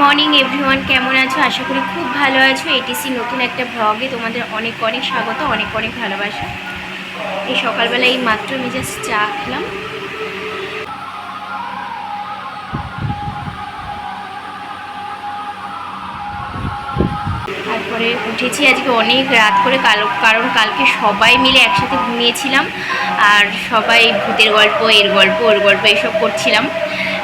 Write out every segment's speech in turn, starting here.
Morning everyone কেমন আছো? আশা করি খুব ভালো আছো। এটিসি নতুন একটা ভ্লগে তোমাদের অনেক অনেক স্বাগত, অনেক অনেক ভালোবাসা। এই সকালবেলা এই মাত্র আমি জাস্ট চা খেলাম। তারপরে উঠেছি, আজকে অনেক রাত করে, কাল, কারণ কালকে সবাই মিলে একসাথে ঘুমিয়েছিলাম। আর সবাই ভূতের গল্প, এর গল্প, ওর গল্প, এইসব করছিলাম।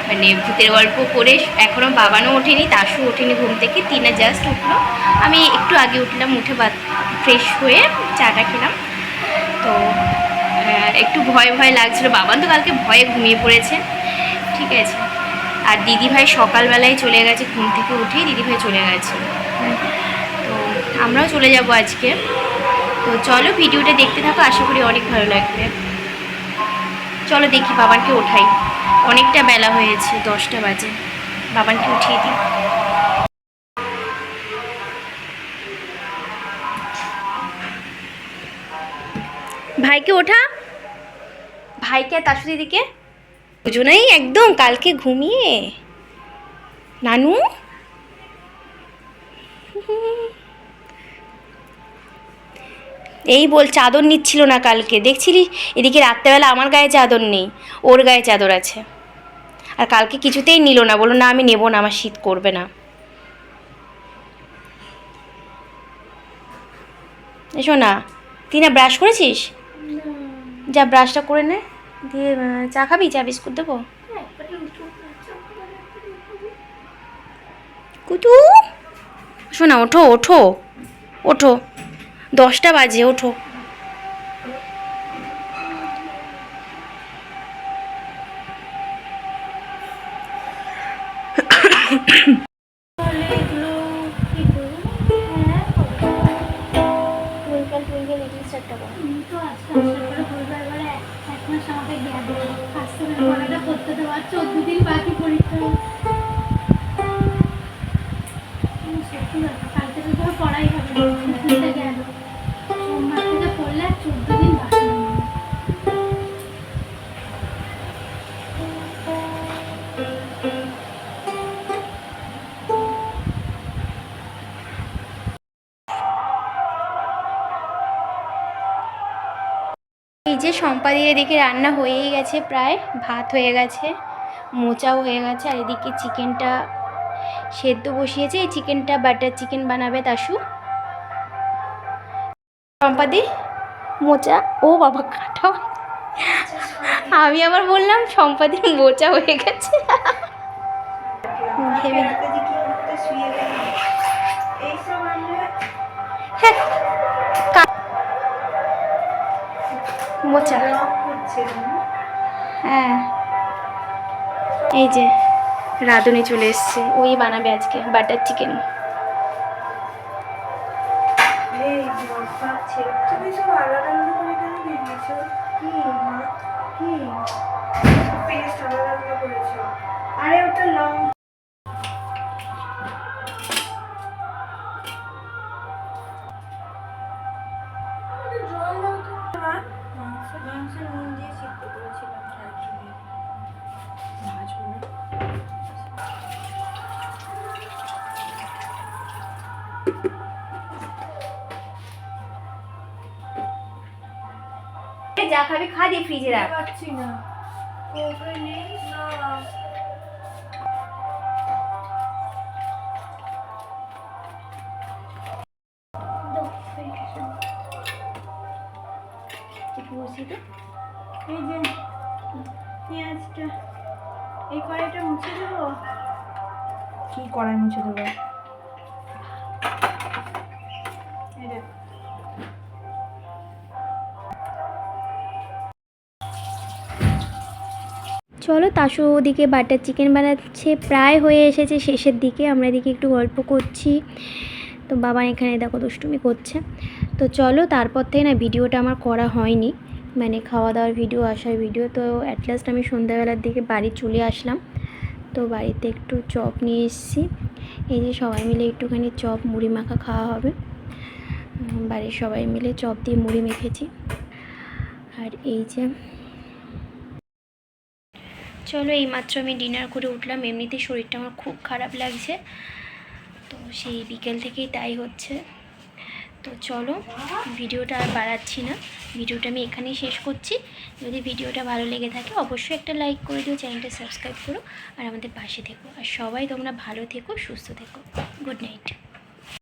মানে ভূতের গল্প করে এখনও বাবানও ওঠেনি তাসু ওঠেনি ঘুম থেকে তিনা জাস্ট উঠল। আমি একটু আগে উঠলাম, উঠে বা ফ্রেশ হয়ে চাটা খেলাম। তো একটু ভয় ভয় লাগছিল। বাবান তো কালকে ভয়ে ঘুমিয়ে পড়েছে। ঠিক আছে। আর দিদিভাই সকালবেলায় চলে গেছে ঘুম থেকে উঠেই দিদিভাই চলে গেছে। তো, আমরাও চলে যাব আজকে। তো চলো ভিডিওটা দেখতে থাকো, আশা করি অনেক ভালো লাগবে। চলো দেখি বাবানকে ওঠাই। অনেকটা বেলা হয়েছে দশটা বাজে। বাবানকে উঠিয়ে দিই। ভাইকে ওঠা। ভাইকে আর তাসু দিদিকে দুজনেই একদম কালকে ঘুমিয়ে। নানু? এই বল চাদর নিচ্ছিল না কালকে দেখছিলি? এদিকে রাত্রেবেলা আমার গায়ে চাদর নেই ওর গায়ে চাদর আছে। আর কালকে কিছুতেই নিল না বলল না আমি নেব না আমার শীত করবে না। এসো না তুই না ব্রাশ করেছিস? যা ব্রাশটা করে নে দিয়ে চা খাবি? চা বিস্কুট দেবো? কুটু শোনা ওঠো ওঠো ওঠো। দশটা বাজে ওঠো। তো আজকে যে সম্পাদির এদিকে রান্না হয়েই গেছে প্রায় ভাত হয়ে গেছে মোচাও হয়ে গেছে আর এদিকে চিকেনটা সেদ্ধ বসিয়েছে। এই চিকেনটা বাটার চিকেন বানাবে তাসু সম্পাদি মোচা ও বাবা কাটা আমি আবার বললাম সম্পাদি মোচা হয়ে গেছে। ভেবে হ্যাঁ মোচা। হ্যাঁ। এই যে রাঁধুনি চলে এসছে। ওই বানাবে আজকে বাটার চিকেন। তুমি সব মাংস নুন দিয়ে সিদ্ধ করেছিলাম ভাজবো। যা খাবি খা দিয়ে ফ্রিজে রাখ। পাচ্ছি না। নেই না। একটু এই যে পেঁয়াজটা। এই কড়াইটা মুছে দেবো? কি কড়াই মুছে দেবো? চলো তাসু ওদিকে বাটার চিকেন বানাচ্ছে প্রায় হয়ে এসেছে শেষের দিকে আমরা এদিকে একটু গল্প করছি। তো বাবা এখানে দেখো দুষ্টুমি করছে। তো চলো তারপর থেকে না ভিডিওটা আমার করা হয়নি। মানে খাওয়া দাওয়ার ভিডিও আসার ভিডিও তো অ্যাটলাস্ট আমি সন্ধ্যাবেলার দিকে বাড়ি চলে আসলাম। তো বাড়িতে একটু চপ নিয়ে এসেছি। এই যে সবাই মিলে একটুখানি চপ, মুড়ি মাখা খাওয়া হবে। বাড়ির সবাই মিলে চপ দিয়ে মুড়ি মেখেছি। আর এই যে চলো, এইমাত্র আমি ডিনার করে উঠলাম। এমনিতেই শরীরটা আমার খুব খারাপ লাগছে। তো সেই বিকেল থেকেই তাই হচ্ছে। তো চলো, ভিডিওটা আর বাড়াচ্ছি না। ভিডিওটা আমি এখানেই শেষ করছি। যদি ভিডিওটা ভালো লেগে থাকে, অবশ্যই একটা লাইক করে দিও, চ্যানেলটা সাবস্ক্রাইব করো, আর আমাদের পাশে থেকো। আর সবাই তোমরা ভালো থেকো, সুস্থ থেকো। Good night.